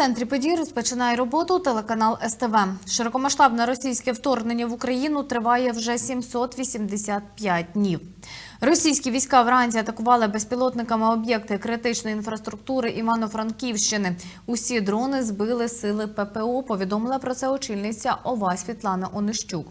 Центрі подій розпочинає роботу телеканал СТВ. Широкомасштабне російське вторгнення в Україну триває вже 785 днів. Російські війська вранці атакували безпілотниками об'єкти критичної інфраструктури Івано-Франківщини. Усі дрони збили сили ППО. Повідомила про це очільниця ОВА Світлана Онищук.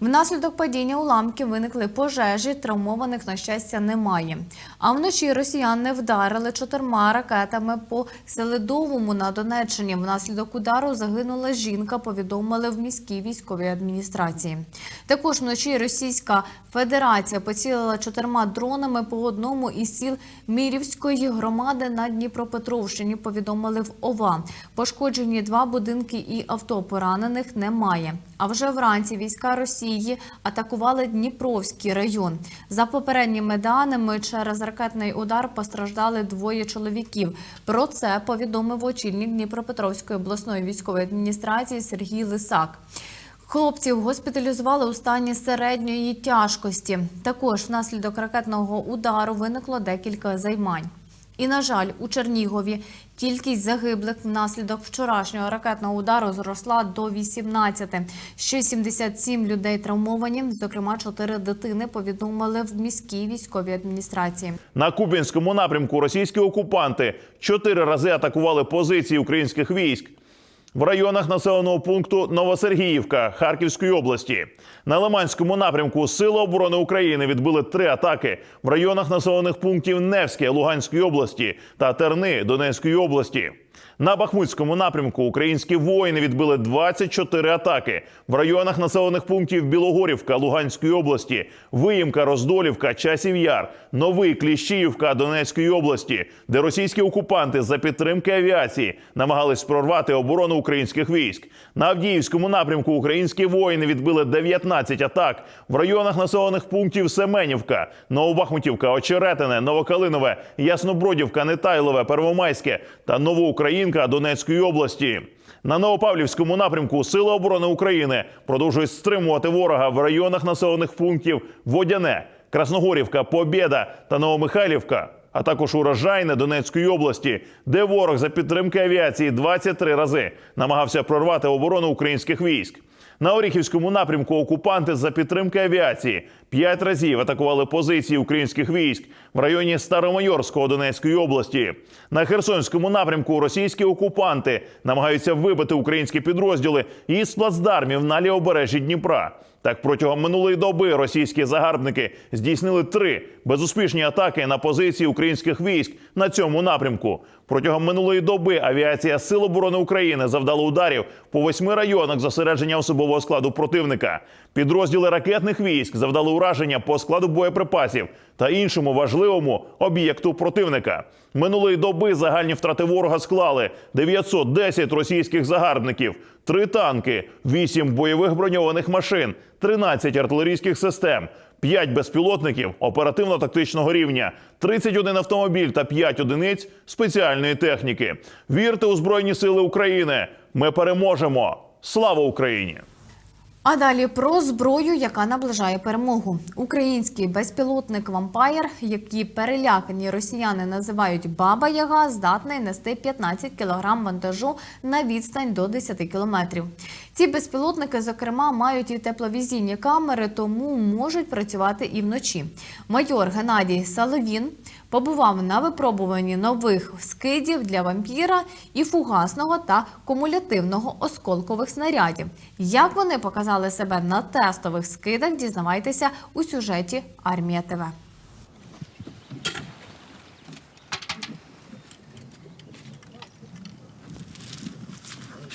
Внаслідок падіння уламків виникли пожежі. Травмованих на щастя немає. А вночі росіяни вдарили чотирма ракетами по Селидовому на Донеччині. Внаслідок удару загинула жінка. Повідомили в міській військовій адміністрації. Також вночі Російська Федерація поцілила чотирма дронами по одному із сіл Мірівської громади на Дніпропетровщині. Повідомили в ОВА. Пошкоджені два будинки і авто поранених немає. А вже вранці війська Росії атакували Дніпровський район. За попередніми даними, через ракетний удар постраждали двоє чоловіків. Про це повідомив очільник Дніпропетровської обласної військової адміністрації Сергій Лисак. Хлопців госпіталізували у стані середньої тяжкості. Також внаслідок ракетного удару виникло декілька займань. І, на жаль, у Чернігові кількість загиблих внаслідок вчорашнього ракетного удару зросла до 18. Ще 77 людей травмовані, зокрема 4 дитини, повідомили в міській військовій адміністрації. На Кубінському напрямку російські окупанти чотири рази атакували позиції українських військ в районах населеного пункту Новосергіївка Харківської області. На Лиманському напрямку Сили оборони України відбили три атаки в районах населених пунктів Невське Луганської області та Терни Донецької області. На Бахмутському напрямку українські воїни відбили 24 атаки в районах населених пунктів Білогорівка Луганської області, Виїмка, Роздолівка, Часів Яр, Новий Кліщіївка Донецької області, де російські окупанти за підтримки авіації намагались прорвати оборону українських військ. На Авдіївському напрямку українські воїни відбили 19 атак в районах населених пунктів Семенівка, Новобахмутівка, Очеретине, Новокалинове, Яснобродівка, Нетайлове, Первомайське та Новоукраїнка Донецької області. На Новопавлівському напрямку Сили оборони України продовжують стримувати ворога в районах населених пунктів Водяне, Красногорівка, Побєда та Новомихайлівка, а також урожайне Донецької області, де ворог за підтримки авіації 23 рази намагався прорвати оборону українських військ. На Оріхівському напрямку окупанти за підтримки авіації п'ять разів атакували позиції українських військ в районі Старомайорського Донецької області. На Херсонському напрямку російські окупанти намагаються вибити українські підрозділи із плацдармів на лівобережжі Дніпра. Так, протягом минулої доби російські загарбники здійснили три безуспішні атаки на позиції українських військ на цьому напрямку. Протягом минулої доби авіація Сил оборони України завдала ударів по восьми районах зосередження особового складу противника. Підрозділи ракетних військ завдали ураження по складу боєприпасів та іншому важливому об'єкту противника. Минулої доби загальні втрати ворога склали 910 російських загарбників, три танки, 8 бойових броньованих машин, 13 артилерійських систем. 5 безпілотників оперативно-тактичного рівня, 31 автомобіль та 5 одиниць спеціальної техніки. Вірте у Збройні Сили України! Ми переможемо! Слава Україні! А далі про зброю, яка наближає перемогу. Український безпілотник Вампайр, який перелякані росіяни називають Баба Яга, здатний нести 15 кілограм вантажу на відстань до 10 кілометрів. Ці безпілотники, зокрема, мають і тепловізійні камери, тому можуть працювати і вночі. Майор Геннадій Саловін побував на випробуванні нових скидів для вампіра і фугасного та кумулятивного осколкових снарядів. Як вони показали себе на тестових скидах, дізнавайтеся у сюжеті Армія ТВ.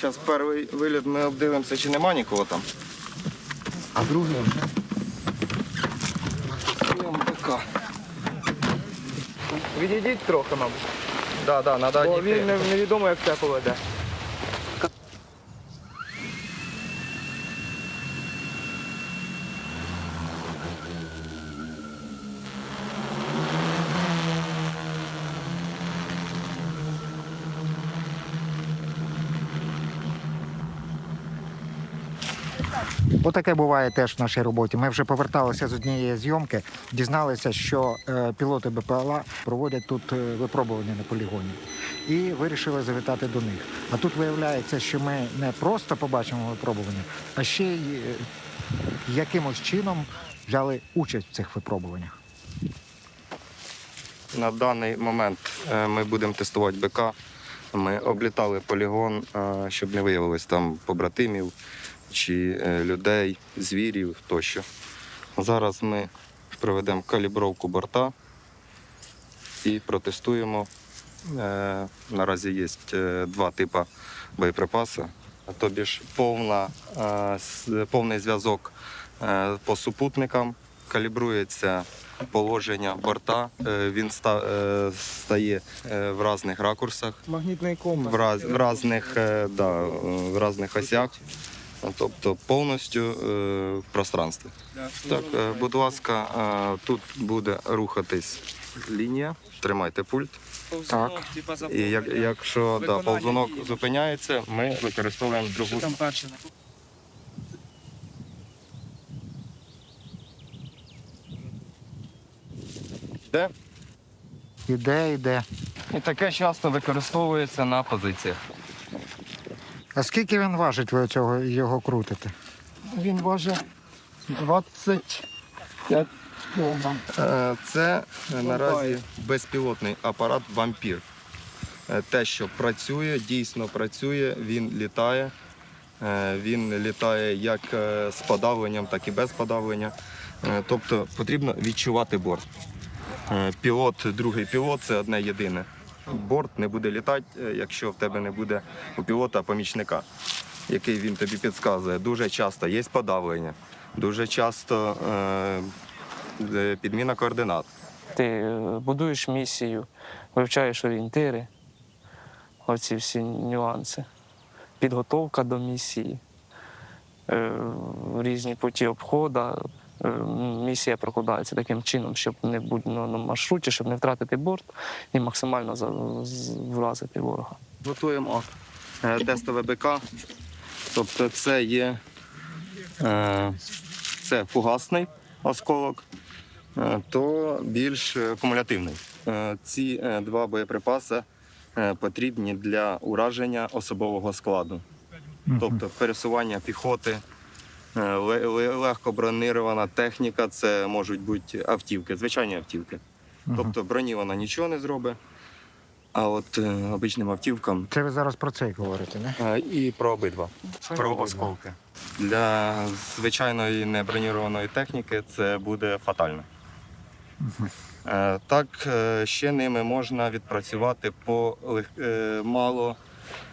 Зараз перший виліт ми обдивимося, чи нема нікого там. А другий вже? Відійдіть трохи, мабуть. Да, да, надо Бо він не- невідомо, як це поведе. Таке буває теж в нашій роботі. Ми вже поверталися з однієї зйомки, дізналися, що е, пілоти БПЛА проводять тут е, випробування на полігоні. І вирішили завітати до них. А тут виявляється, що ми не просто побачимо випробування, а ще й е, якимось чином взяли участь в цих випробуваннях. На даний момент ми будемо тестувати БК. Ми облітали полігон, щоб не виявилось там побратимів чи е, людей, звірів тощо. Зараз ми проведемо калібровку борта і протестуємо. Е, Наразі є е, два типи боєприпасу. Тобі ж повна, повний зв'язок по супутникам, калібрується положення борта. Він стає в різних ракурсах, Магнітний компас. в, різних, да, в різних осях, тобто повністю е, в пространстві. Так, е, будь ласка, е, тут буде рухатись лінія. Тримайте пульт. Так. І як, якщо да, повзунок зупиняється, ми використовуємо другу. Де? Іде, іде. І таке часто використовується на позиціях. А скільки він важить, ви цього його крутите? Він важить 25 Е, Це е, наразі безпілотний апарат вампір. Е, Те, що працює, дійсно працює, він літає. Е, Він літає як е, з подавленням, так і без подавлення. Е, Тобто потрібно відчувати борт. Е, Пілот, другий пілот це одне єдине. Борт не буде літати, е, якщо в тебе не буде у пілота помічника, який він тобі підказує. Дуже часто є подавлення, дуже часто е, підміна координат. Ти е, будуєш місію, вивчаєш орієнтири, оці всі нюанси. Підготовка до місії, е, різні путі обходу. Е, Місія прокладається таким чином, щоб не бути на на маршруті, щоб не втратити борт і максимально за- з- вразити ворога. Готуємо е, тестове БК. Тобто це є е, це фугасний осколок, е, то більш кумулятивний. Е, Ці е, два боєприпаси е, потрібні для ураження особового складу, тобто пересування піхоти. Е, ле- ле- Легко бронирована техніка, це можуть бути автівки, звичайні автівки. Тобто броні вона нічого не зробить. А от е, обичним автівкам Це ви зараз про це говорите, не? е, і про обидва. Про осколки. Для звичайної небронірованої техніки це буде фатально. Е, Так, е, ще ними можна відпрацювати по лег- е, мало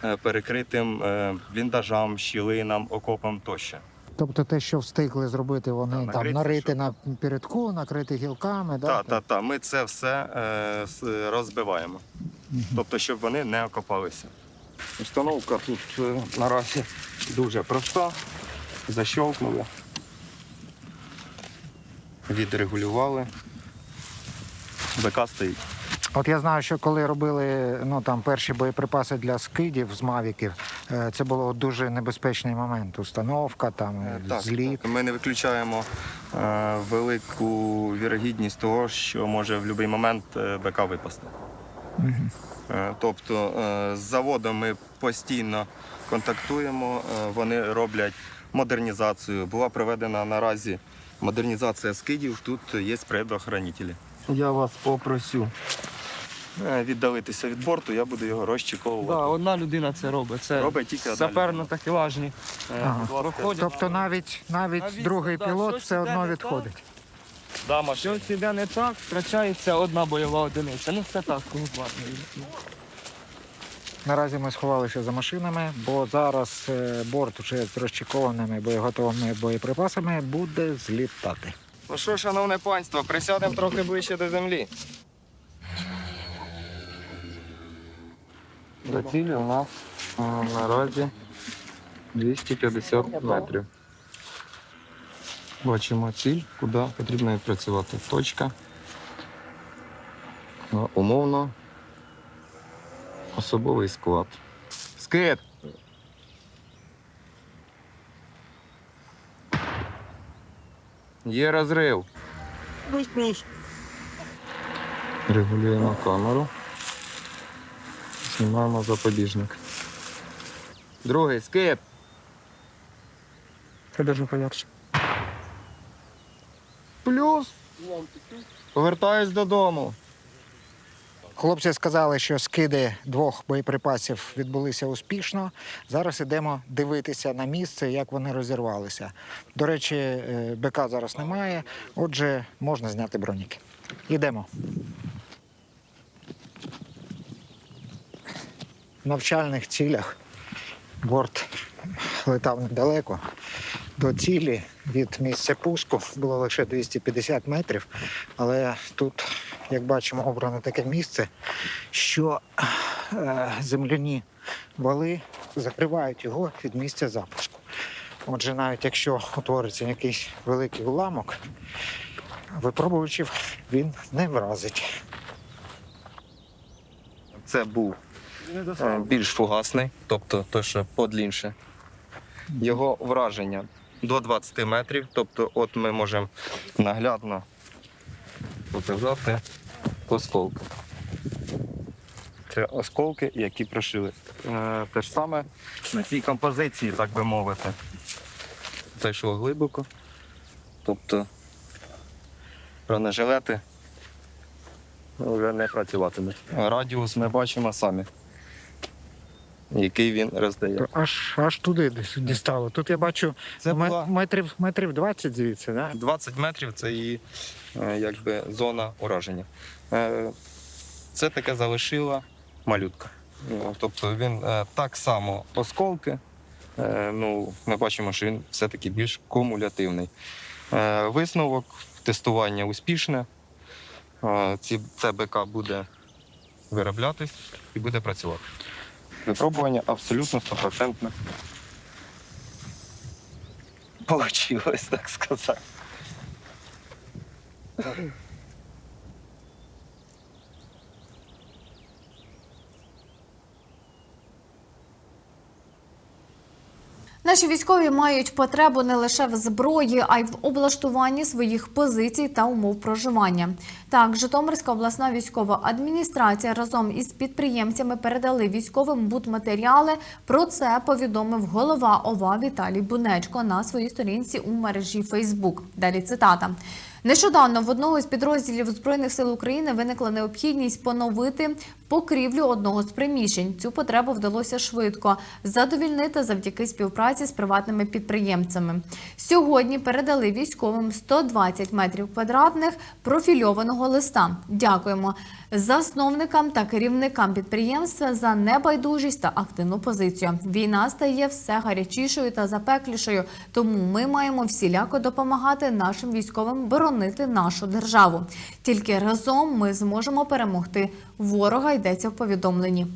е, перекритим е, бліндажам, щілинам, окопам тощо. Тобто те, що встигли зробити, вони Да, там нарити щоб- на передку, накрити гілками, да? Так, так, так. Ми це все е, розбиваємо. Тобто, щоб вони не окопалися. Установка тут е, наразі дуже проста. Защолкнули. Відрегулювали. БК стоїть. От я знаю, що коли робили ну там перші боєприпаси для скидів з мавіків, е, це було дуже небезпечний момент. Установка, там Е, Так, зліт. так. Ми не виключаємо е, велику вірогідність того, що може в будь-який момент е, БК випасти. Е, Тобто е, з заводом ми постійно контактуємо, е, вони роблять модернізацію. Була проведена наразі модернізація скидів, тут є предохранителі. Я вас попросю віддалитися від борту, я буду його Да, розчіковувати. одна людина це робить. Це Робить тільки одна саперно-такелажні. Е, Ага. будь ласка. Тобто навіть навіть Навіть, другий да, пілот щось все іде одно не відходить. Да, машина. Щось іде не так, втрачається одна бойова одиниця. Ну це так, складно. Наразі ми сховалися за машинами, бо зараз е, борт вже з розчекованими боєготовими боєприпасами буде злітати. Ну що, шановне панство, присядемо трохи ближче до землі. До цілі у нас наразі 250 метрів. Бачимо ціль, куди потрібно відпрацювати. Точка. Умовно. Особовий склад. Скид! Є розрив. Регулюємо камеру. Знімаємо запобіжник. Другий скип. Це дуже поярче. Плюс. Повертаюсь додому. Хлопці сказали, що скиди двох боєприпасів відбулися успішно. Зараз ідемо дивитися на місце, як вони розірвалися. До речі, е, БК зараз немає, отже, можна зняти броніки. Йдемо. Навчальних цілях борт летав недалеко. До цілі від місця пуску було лише 250 метрів, але тут, як бачимо, обрано таке місце, що е, земляні вали закривають його від місця запуску. Отже, навіть якщо утвориться якийсь великий уламок, випробувачів він не вразить. Це був більш фугасний, тобто той, що подлінше. Його враження до 20 метрів. Тобто, от ми можемо наглядно показати осколки. Це осколки, які прошили. Е, те ж саме на цій композиції, так би мовити. Зайшло глибоко. Тобто бронежилети вже не працюватиме. Радіус ми бачимо самі, який він роздає. Аж аж туди десь дістало. Тут я бачу Це була метрів, метрів 20 звідси, да? 20 метрів це її е, якби, зона ураження. Е, Це таке залишила малютка. Ну, Тобто він е, так само осколки. Ну, ми бачимо, що він все-таки більш кумулятивний. Висновок тестування успішне. Ці, це БК буде вироблятись і буде працювати. Випробування абсолютно стопроцентне. Получилось, так сказати. Наші військові мають потребу не лише в зброї, а й в облаштуванні своїх позицій та умов проживання. Так, Житомирська обласна військова адміністрація разом із підприємцями передали військовим будматеріали. Про це повідомив голова ОВА Віталій Бунечко на своїй сторінці у мережі Фейсбук. Далі цитата. Нещодавно в одного з підрозділів Збройних сил України виникла необхідність поновити покрівлю одного з приміщень. Цю потребу вдалося швидко задовільнити завдяки співпраці з приватними підприємцями. Сьогодні передали військовим 120 метрів квадратних профільованого листа. Дякуємо засновникам та керівникам підприємства за небайдужість та активну позицію. Війна стає все гарячішою та запеклішою, тому ми маємо всіляко допомагати нашим військовим боронити нашу державу. Тільки разом ми зможемо перемогти ворога. Йдеться в повідомленні.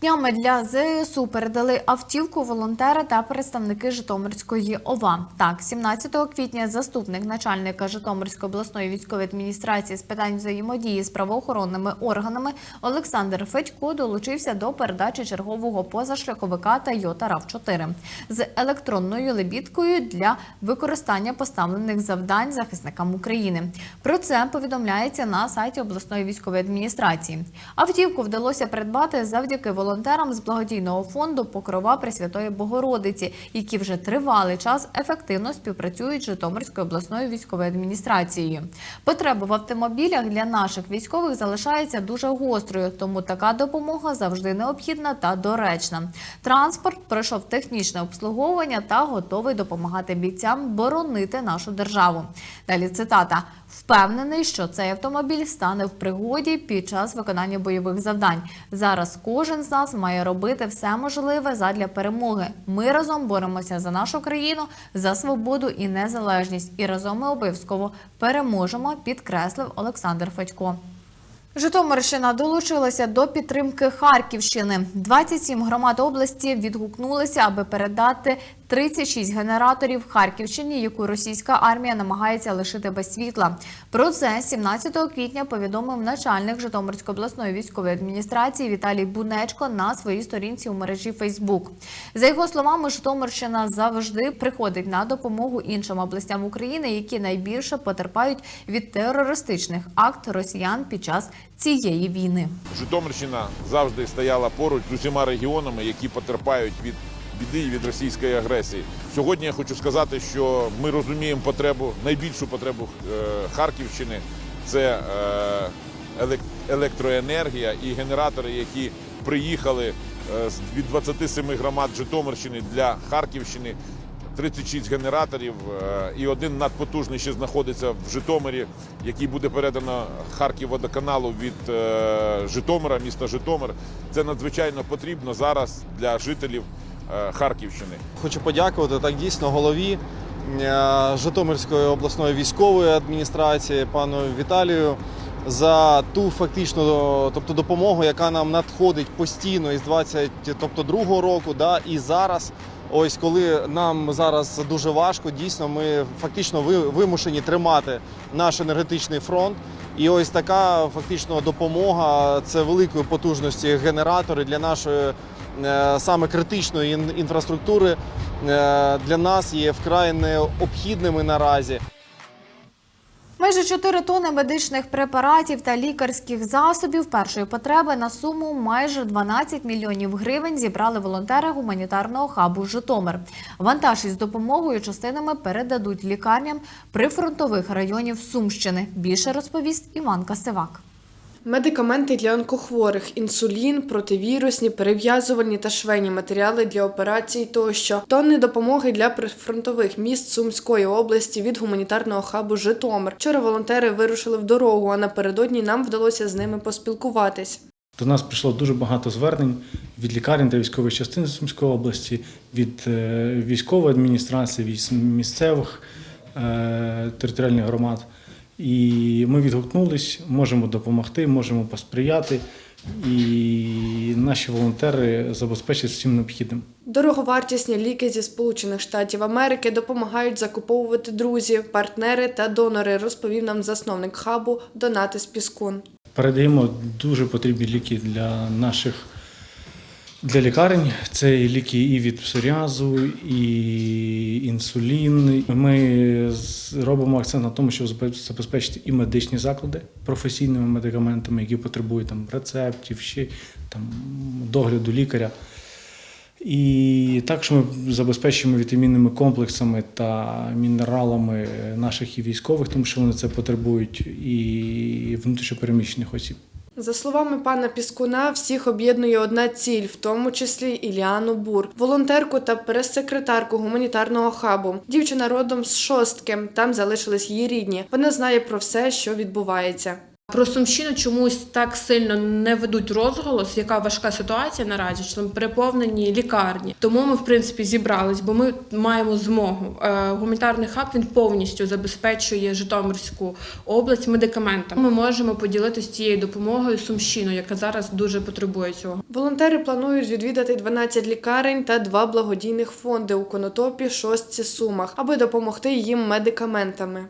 Днями для ЗСУ передали автівку волонтери та представники Житомирської ОВА. Так, 17 квітня заступник начальника Житомирської обласної військової адміністрації з питань взаємодії з правоохоронними органами Олександр Федько долучився до передачі чергового позашляховика Тойота rav 4 з електронною лебідкою для використання поставлених завдань захисникам України. Про це повідомляється на сайті обласної військової адміністрації. Автівку вдалося придбати завдяки волонтерам з благодійного фонду Покрова Пресвятої Богородиці, які вже тривалий час ефективно співпрацюють з Житомирською обласною військовою адміністрацією. Потреба в автомобілях для наших військових залишається дуже гострою, тому така допомога завжди необхідна та доречна. Транспорт пройшов технічне обслуговування та готовий допомагати бійцям боронити нашу державу. Далі цитата: впевнений, що цей автомобіль стане в пригоді під час виконання бойових завдань. Зараз кожен з нас має робити все можливе задля перемоги. Ми разом боремося за нашу країну, за свободу і незалежність. І разом ми обов'язково переможемо, підкреслив Олександр Федько. Житомирщина долучилася до підтримки Харківщини. 27 громад області відгукнулися, аби передати 36 генераторів в Харківщині, яку російська армія намагається лишити без світла. Про це 17 квітня повідомив начальник Житомирської обласної військової адміністрації Віталій Бунечко на своїй сторінці у мережі Фейсбук. За його словами, Житомирщина завжди приходить на допомогу іншим областям України, які найбільше потерпають від терористичних акт росіян під час цієї війни. Житомирщина завжди стояла поруч з усіма регіонами, які потерпають від біди і від російської агресії. Сьогодні я хочу сказати, що ми розуміємо потребу, найбільшу потребу е, Харківщини це е, електроенергія і генератори, які приїхали е, від 27 громад Житомирщини для Харківщини. 36 генераторів і один надпотужний ще знаходиться в Житомирі, який буде передано Харківводоканалу від Житомира, міста Житомир. Це надзвичайно потрібно зараз для жителів Харківщини. Хочу подякувати так дійсно голові е, Житомирської обласної військової адміністрації пану Віталію за ту фактично тобто допомогу, яка нам надходить постійно із 22 року, да, і зараз. Ось коли нам зараз дуже важко, дійсно ми фактично ви- вимушені тримати наш енергетичний фронт. І ось така фактично допомога це великої потужності генератори для нашої е, саме критичної інфраструктури е, для нас є вкрай необхідними наразі. Майже 4 тони медичних препаратів та лікарських засобів першої потреби на суму майже 12 мільйонів гривень зібрали волонтери гуманітарного хабу Житомир. Вантаж із допомогою частинами передадуть лікарням прифронтових районів Сумщини. Більше розповість Іванка Сивак. Медикаменти для онкохворих, інсулін, противірусні, перев'язувальні та швейні матеріали для операцій тощо. Тонни допомоги для прифронтових міст Сумської області від гуманітарного хабу Житомир. Вчора волонтери вирушили в дорогу, а напередодні нам вдалося з ними поспілкуватись. До нас прийшло дуже багато звернень від лікарень та військових частин Сумської області, від е, військової адміністрації, від місцевих е, територіальних громад. І ми відгукнулись, можемо допомогти, можемо посприяти. І наші волонтери забезпечать всім необхідним. Дороговартісні ліки зі Сполучених Штатів Америки допомагають закуповувати друзі, партнери та донори, розповів нам засновник хабу Донатис Піскун. Передаємо дуже потрібні ліки для наших для лікарень. Це і ліки і від псоріазу, і інсулін. Ми робимо акцент на тому, щоб забе- забезпечити і медичні заклади професійними медикаментами, які потребують там рецептів, ще там догляду лікаря. І також ми забезпечуємо вітамінними комплексами та мінералами наших і військових, тому що вони це потребують, і внутрішньопереміщених осіб. За словами пана Піскуна, всіх об'єднує одна ціль, в тому числі Іліану Бур, волонтерку та прес-секретарку гуманітарного хабу. Дівчина родом з шостки. Там залишились її рідні. Вона знає про все, що відбувається. Про Сумщину чомусь так сильно не ведуть розголос, яка важка ситуація наразі, що там переповнені лікарні. Тому ми, в принципі, зібрались, бо ми маємо змогу. Е, Гуманітарний хаб він повністю забезпечує Житомирську область медикаментами. Ми можемо поділитися цією допомогою з Сумщиною, яка зараз дуже потребує цього. Волонтери планують відвідати 12 лікарень та два благодійних фонди у Конотопі, Шостці, Сумах, аби допомогти їм медикаментами.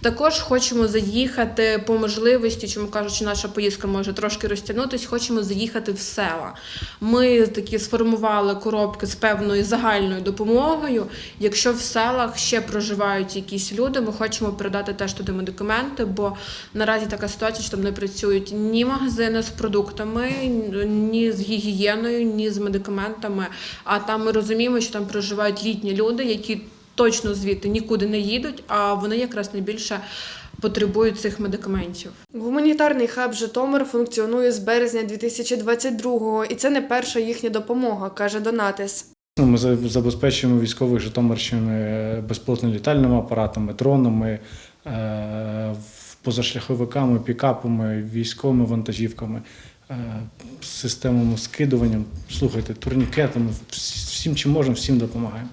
Також хочемо заїхати по можливості, чому кажучи, наша поїздка може трошки розтягнутись. Хочемо заїхати в села. Ми такі сформували коробки з певною загальною допомогою. Якщо в селах ще проживають якісь люди, ми хочемо передати теж туди медикаменти, бо наразі така ситуація, що там не працюють ні магазини з продуктами, ні з гігієною, ні з медикаментами. А там ми розуміємо, що там проживають літні люди, які точно звідти нікуди не їдуть, а вони якраз найбільше потребують цих медикаментів. Гуманітарний хаб Житомир функціонує з березня 2022-го, і це не перша їхня допомога, каже Донатис. Ну, Ми забезпечуємо військових Житомирщини безплатними літальними апаратами, дронами, е, позашляховиками, пікапами, військовими вантажівками, е, системами скидуванням. Слухайте, турнікетами, всім чим можемо, всім допомагаємо.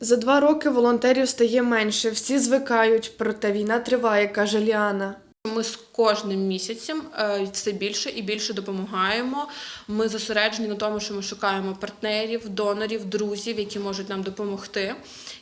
За два роки волонтерів стає менше, всі звикають, проте війна триває, каже Ліана. Ми кожним місяцем е, все більше і більше допомагаємо. Ми зосереджені на тому, що ми шукаємо партнерів, донорів, друзів, які можуть нам допомогти.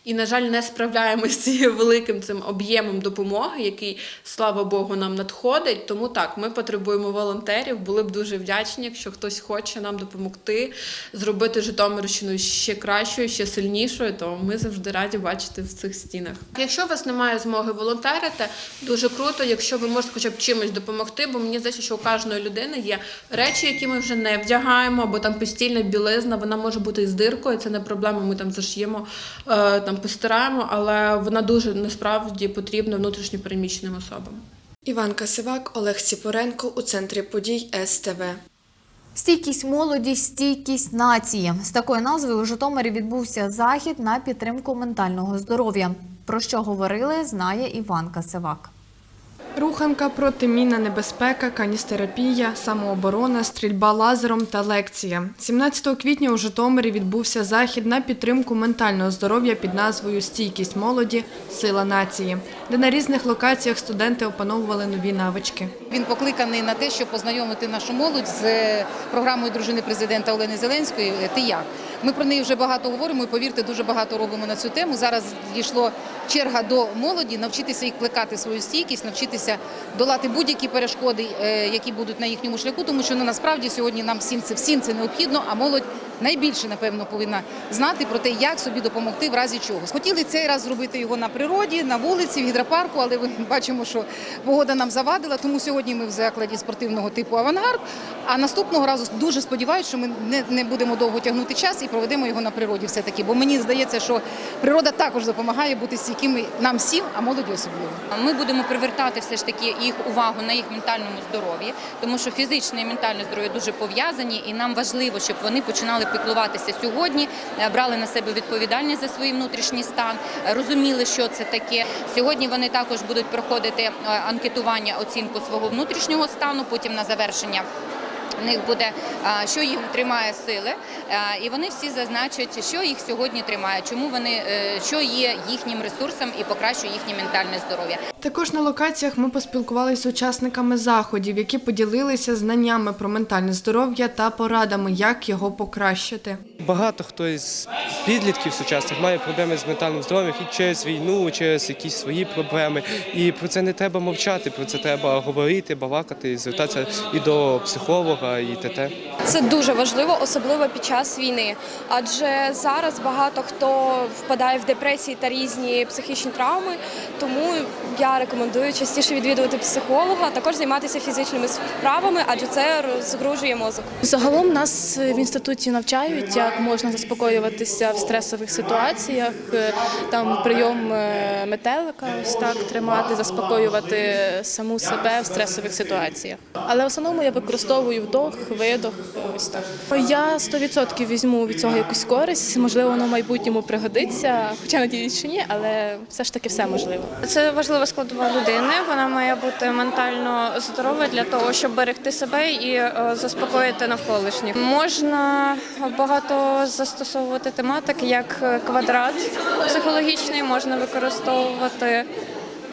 І, на жаль, не справляємося з цією великим цим об'ємом допомоги, який, слава Богу, нам надходить. Тому так, ми потребуємо волонтерів. Були б дуже вдячні, якщо хтось хоче нам допомогти зробити Житомирщину ще кращою, ще сильнішою, то ми завжди раді бачити в цих стінах. Якщо у вас немає змоги волонтерити, дуже круто, якщо ви можете хоча б чимось допомогти, бо мені здається, що у кожної людини є речі, які ми вже не вдягаємо, або там постільна білизна, вона може бути із диркою, це не проблема. Ми там зашиємо, е, там постираємо, але вона дуже насправді потрібна внутрішньопереміщеним особам. Іванка Сивак, Олег Ціпоренко у центрі подій СТВ. Стійкість молоді, стійкість нації. З такою назвою у Житомирі відбувся захід на підтримку ментального здоров'я. Про що говорили, знає Іванка Сивак. Руханка, протимінна небезпека, каністерапія, самооборона, стрільба лазером та лекція. 17 квітня у Житомирі відбувся захід на підтримку ментального здоров'я під назвою Стійкість молоді, сила нації, де на різних локаціях студенти опановували нові навички. Він покликаний на те, щоб познайомити нашу молодь з е, програмою дружини президента Олени Зеленської Ти як. Ми про неї вже багато говоримо і повірте, дуже багато робимо на цю тему. Зараз дійшло черга до молоді навчитися їх плекати свою стійкість, навчитися долати будь-які перешкоди, е, які будуть на їхньому шляху, тому що ну, насправді сьогодні нам всім це всім це необхідно, а молодь найбільше напевно повинна знати про те, як собі допомогти в разі чого. Хотіли цей раз зробити його на природі, на вулиці, в гідропарку, але ми бачимо, що погода нам завадила. Тому сьогодні ми в закладі спортивного типу Авангард. А наступного разу дуже сподіваюся, що ми не, не будемо довго тягнути час і проведемо його на природі. Все таки, бо мені здається, що природа також допомагає бути стійкими нам всім, а молоді особливо. Ми будемо привертати все ж таки їх увагу на їх ментальному здоров'ї, тому що фізичне і ментальне здоров'я дуже пов'язані, і нам важливо, щоб вони починали піклуватися сьогодні, е, брали на себе відповідальність за свій внутрішній стан, е, розуміли, що це таке. Сьогодні вони також будуть проходити е, анкетування, оцінку свого внутрішнього стану, потім на завершення. В них буде, що їм тримає сили, і вони всі зазначать, що їх сьогодні тримає, чому вони е, що є їхнім ресурсом і покращує їхнє ментальне здоров'я. Також на локаціях ми поспілкувалися з учасниками заходів, які поділилися знаннями про ментальне здоров'я та порадами, як його покращити. Багато хто із підлітків сучасних має проблеми з ментальним здоров'ям і через війну, через якісь свої проблеми. І про це не треба мовчати, про це треба говорити, балакати, звертатися і до психолога, і т.т. Це дуже важливо, особливо під час війни. Адже зараз багато хто впадає в депресії та різні психічні травми. Тому я рекомендую частіше відвідувати психолога, а також займатися фізичними справами, адже це розгружує мозок. Загалом нас в інституті навчають, як можна заспокоюватися в стресових ситуаціях. Там прийом е, метелика, ось так тримати, заспокоювати саму себе в стресових ситуаціях. Але в основному я використовую вдох, видох. Ось так. Я 100% візьму від цього якусь користь. Можливо, воно в майбутньому пригодиться, хоча надіюсь, що ні, але все ж таки все можливо. Це важлива складова людини. Вона має бути ментально здорова для того, щоб берегти себе і е, заспокоїти навколишніх. Можна багато застосовувати тематик, як е, квадрат психологічний, можна використовувати.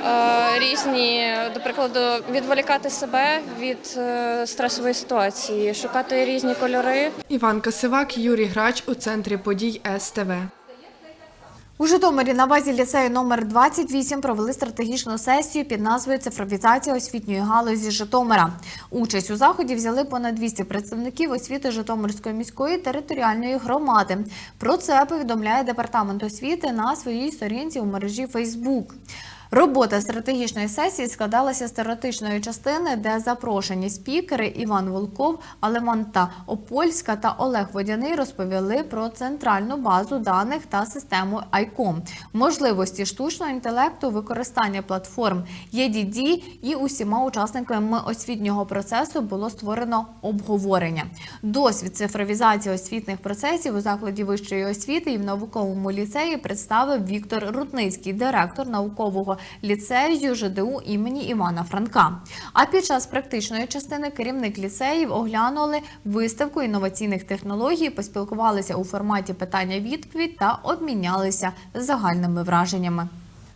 Е, Різні, до прикладу, відволікати себе від е, стресової ситуації, шукати різні кольори. Іванка Сивак, Юрій Грач у центрі подій СТВ. У Житомирі на базі ліцею номер 28 провели стратегічну сесію під назвою Цифровізація освітньої галузі Житомира. Участь у заході взяли понад 200 представників освіти Житомирської міської територіальної громади. Про це повідомляє департамент освіти на своїй сторінці у мережі Фейсбук. Робота стратегічної сесії складалася з теоретичної частини, де запрошені спікери Іван Волков, Алеманта Опольська та Олег Водяний розповіли про центральну базу даних та систему ICOM, можливості штучного інтелекту, використання платформ ЄДД і усіма учасниками освітнього процесу було створено обговорення. Досвід цифровізації освітних процесів у закладі вищої освіти і в науковому ліцеї представив Віктор Рутницький, директор наукового ліцею ЖДУ імені Івана Франка. А під час практичної частини керівник ліцеїв оглянули виставку інноваційних технологій, поспілкувалися у форматі питання-відповідь та обмінялися загальними враженнями.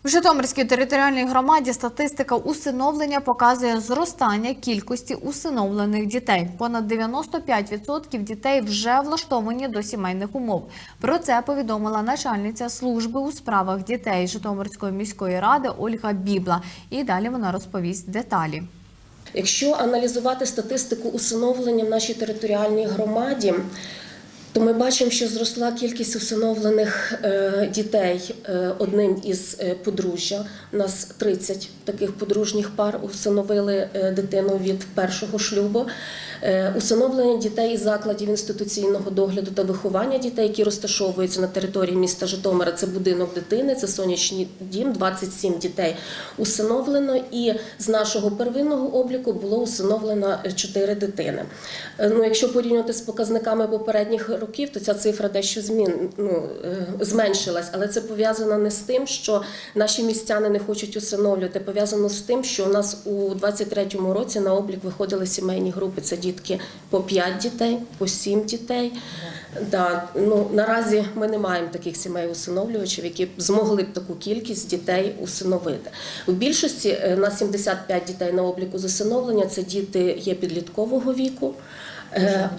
В Житомирській територіальній громаді статистика усиновлення показує зростання кількості усиновлених дітей. Понад 95% дітей вже влаштовані до сімейних умов. Про це повідомила начальниця служби у справах дітей Житомирської міської ради Ольга Бібла. І далі вона розповість деталі. Якщо аналізувати статистику усиновлення в нашій територіальній громаді, то ми бачимо, що зросла кількість усиновлених е, дітей е, одним із е, подружжя. У нас 30 таких подружніх пар усиновили дитину від першого шлюбу. Е, Усиновлення дітей із закладів інституційного догляду та виховання дітей, які розташовуються на території міста Житомира. Це будинок дитини, це сонячний дім, 27 дітей усиновлено. І з нашого первинного обліку було усиновлено 4 дитини. Е, Ну, якщо порівнювати з показниками попередніх років, то ця цифра дещо змін, ну, е, зменшилась. Але це пов'язано не з тим, що наші містяни не хочуть усиновлювати, пов'язано з тим, що у нас у 23-му році на облік виходили сімейні групи. Це дітки по 5 дітей, по 7 дітей. Да, ну, наразі ми не маємо таких сімей усиновлювачів, які б змогли б таку кількість дітей усиновити. В більшості е, на 75 дітей на обліку з усиновлення це діти є підліткового віку. Е,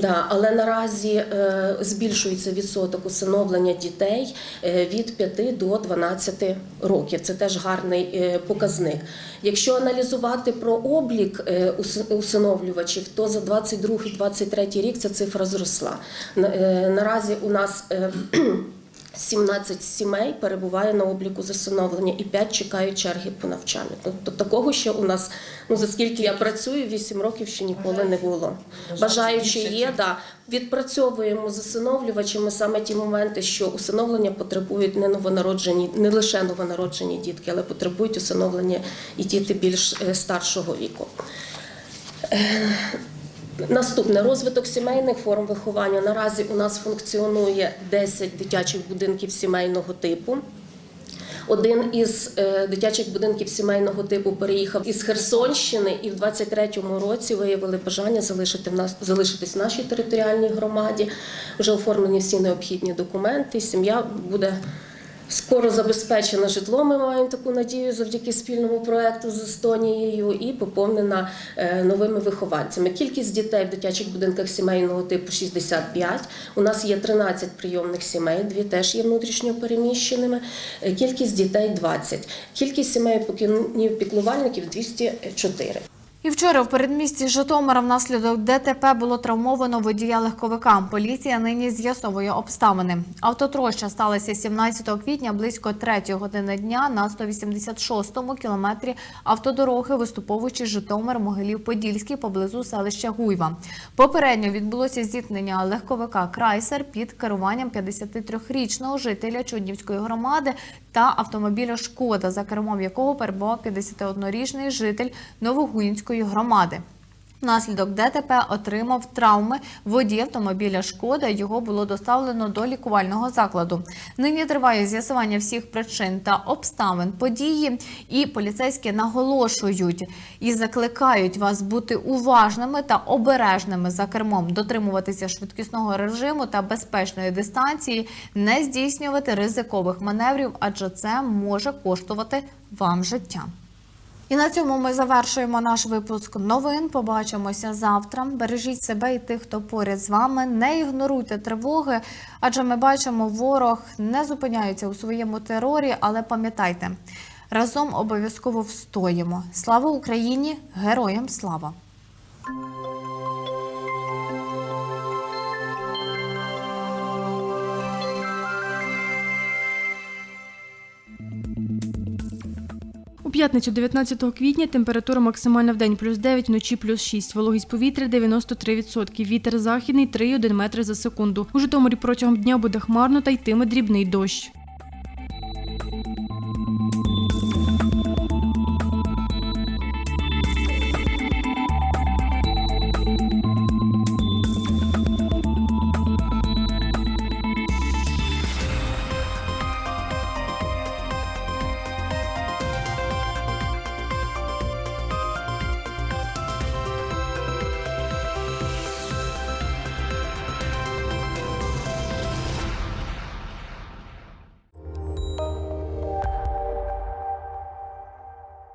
Да, але наразі е, збільшується відсоток усиновлення дітей е, від 5 до 12 років. Це теж гарний е, показник. Якщо аналізувати про облік е, уси- усиновлювачів, то за 22-23 рік ця цифра зросла. На- е, Наразі у нас е, 17 сімей перебуває на обліку з усиновлення і 5 чекають черги по навчанню. Тобто такого ще у нас, ну за скільки я працюю, 8 років ще ніколи не було. Бажаючи є, да. Відпрацьовуємо з усиновлювачами саме ті моменти, що усиновлення потребують не новонароджені, не лише новонароджені дітки, але потребують усиновлення і діти більш е, старшого віку. Наступне розвиток сімейних форм виховання. Наразі у нас функціонує 10 дитячих будинків сімейного типу. Один із е, дитячих будинків сімейного типу переїхав із Херсонщини і в 23-му році виявили бажання залишити в нас залишитись в нашій територіальній громаді. Вже оформлені всі необхідні документи. Сім'я буде скоро забезпечена житлом. Ми маємо таку надію завдяки спільному проекту з Естонією і поповнена е, новими вихованцями. Кількість дітей в дитячих будинках сімейного типу 65. У нас є 13 прийомних сімей, дві теж є внутрішньо переміщеними. Е, Кількість дітей 20. Кількість сімей опікунів піклувальників 204. І вчора в передмісті Житомира внаслідок ДТП було травмовано водія легковика. Поліція нині з'ясовує обставини. Автотроща сталася 17 квітня близько 3 години дня на 186-му кілометрі автодороги, виступовуючи Житомир Могилів Подільський поблизу селища Гуйва. Попередньо відбулося зіткнення легковика Крайсер під керуванням 53-річного жителя Чуднівської громади та автомобіля Шкода, за кермом якого перебував 51-річний житель Новогуїнської громади. Внаслідок ДТП отримав травми водій автомобіля Шкода. Його було доставлено до лікувального закладу. Нині триває з'ясування всіх причин та обставин події. І поліцейські наголошують і закликають вас бути уважними та обережними за кермом, дотримуватися швидкісного режиму та безпечної дистанції, не здійснювати ризикових маневрів, адже це може коштувати вам життя. І на цьому ми завершуємо наш випуск новин. Побачимося завтра. Бережіть себе і тих, хто поряд з вами. Не ігноруйте тривоги, адже ми бачимо, ворог не зупиняється у своєму терорі, але пам'ятайте, разом обов'язково встоїмо. Слава Україні! Героям слава! П'ятницю 19 квітня температура максимальна в день плюс 9, вночі плюс 6. Вологість повітря 93%. Вітер західний 3,1 метри за секунду. У Житомирі протягом дня буде хмарно та йтиме дрібний дощ.